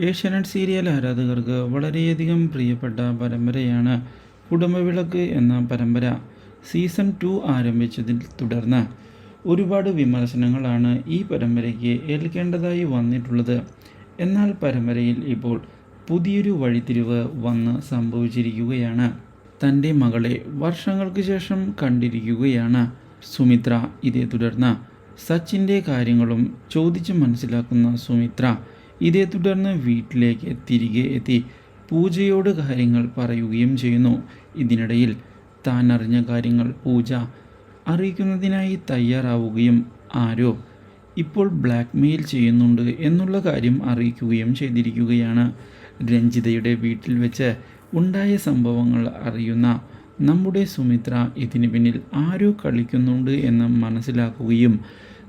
Asianet serial ആരാധകർക്ക് വളരെയധികം പ്രിയപ്പെട്ട പരമ്പരയാണ് കുടുംബവിളക്ക് എന്ന പരമ്പര. സീസൺ ടു ആരംഭിച്ചതിൽ തുടർന്ന് ഒരുപാട് വിമർശനങ്ങളാണ് ഈ പരമ്പരയ്ക്ക് ഏൽക്കേണ്ടതായി വന്നിട്ടുള്ളത്. എന്നാൽ പരമ്പരയിൽ ഇപ്പോൾ പുതിയൊരു വഴിത്തിരിവ് വന്ന് സംഭവിച്ചിരിക്കുകയാണ്. തന്റെ മകളെ വർഷങ്ങൾക്ക് ശേഷം കണ്ടിരിക്കുകയാണ് സുമിത്ര. ഇതേ തുടർന്ന് സച്ചിന്റെ കാര്യങ്ങളും ചോദിച്ച് മനസ്സിലാക്കുന്ന സുമിത്ര. ഇതേ തുടർന്ന് വീട്ടിലേക്ക് തിരികെ എത്തി പൂജയോട് കാര്യങ്ങൾ പറയുകയും ചെയ്യുന്നു. ഇതിനിടയിൽ താൻ അറിഞ്ഞ കാര്യങ്ങൾ പൂജ അറിയിക്കുന്നതിനായി തയ്യാറാവുകയും ആരോ ഇപ്പോൾ ബ്ലാക്ക് മെയിൽ ചെയ്യുന്നുണ്ട് എന്നുള്ള കാര്യം അറിയിക്കുകയും ചെയ്തിരിക്കുകയാണ്. രഞ്ജിതയുടെ വീട്ടിൽ വെച്ച് ഉണ്ടായ സംഭവങ്ങൾ അറിയുന്ന നമ്മുടെ സുമിത്ര ഇതിന് പിന്നിൽ ആരോ കളിക്കുന്നുണ്ട് എന്ന് മനസ്സിലാക്കുകയും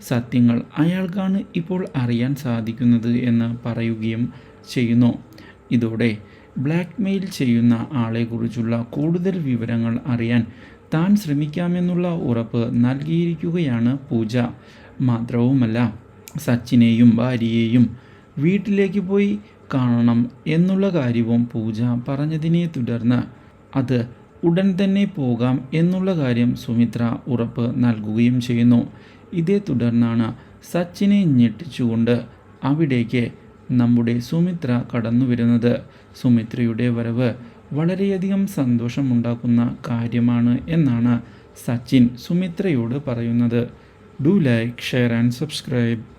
സത്യങ്ങൾ അയാൾക്കാണ് ഇപ്പോൾ അറിയാൻ സാധിക്കുന്നത് എന്ന് പറയുകയും ചെയ്യുന്നു. ഇതോടെ ബ്ലാക്ക് മെയിൽ ചെയ്യുന്ന ആളെക്കുറിച്ചുള്ള കൂടുതൽ വിവരങ്ങൾ അറിയാൻ താൻ ശ്രമിക്കാമെന്നുള്ള ഉറപ്പ് നൽകിയിരിക്കുകയാണ് പൂജ. മാത്രവുമല്ല സച്ചിനെയും ഭാര്യയെയും വീട്ടിലേക്ക് പോയി കാണണം എന്നുള്ള കാര്യവും പൂജ പറഞ്ഞതിനെ തുടർന്ന് അത് ഉടൻ തന്നെ പോകാം എന്നുള്ള കാര്യം സുമിത്ര ഉറപ്പ് നൽകുകയും ചെയ്യുന്നു. ഇതേ തുടർന്നാണ് സച്ചിനെ ഞെട്ടിച്ചുകൊണ്ട് അവിടേക്ക് നമ്മുടെ സുമിത്ര കടന്നു വരുന്നത്. സുമിത്രയുടെ വരവ് വളരെയധികം സന്തോഷമുണ്ടാക്കുന്ന കാര്യമാണ് എന്നാണ് സച്ചിൻ സുമിത്രയോട് പറയുന്നത്. Do like share and subscribe.